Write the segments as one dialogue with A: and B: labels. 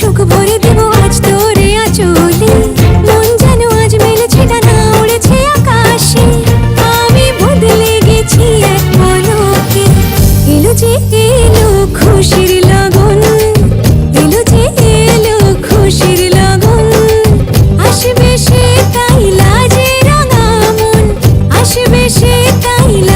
A: সুখ ভরে দেব আজ তোরে আচলে। মন যেন আজ মেলেছে ডানা উড়েছে আকাশে। আমি বদলে গেছি এক পলকে। এলো যে এলো খুশির লগন। এলো যে এলো খুশির লগন। আসবে সে কাইলা যে রাঙা মন। আসবে সে কাইলা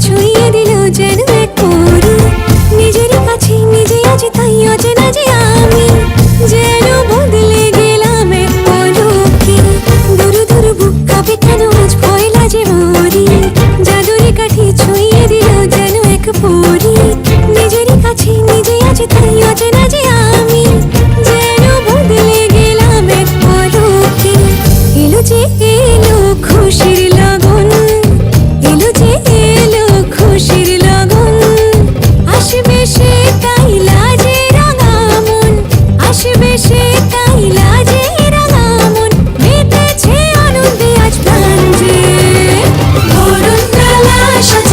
A: ছুঁয়ে দিল যেন এক মরু নিজের নিজে আজ তাই অচেনা যে আমি। যেন বদলে গেলাম এক পলকে। দূর দূর বুক কাঁপে কেন পয়লা যে মরি। জাদুরি কাঠি ছুঁয়ে দিল যেন এক পরি। কাছে নিজে আজ তাই অচেনা যে আমি। যেন বদলে গেলাম এক এলো যে এলো খুশির লাগন। এলো যে Telaş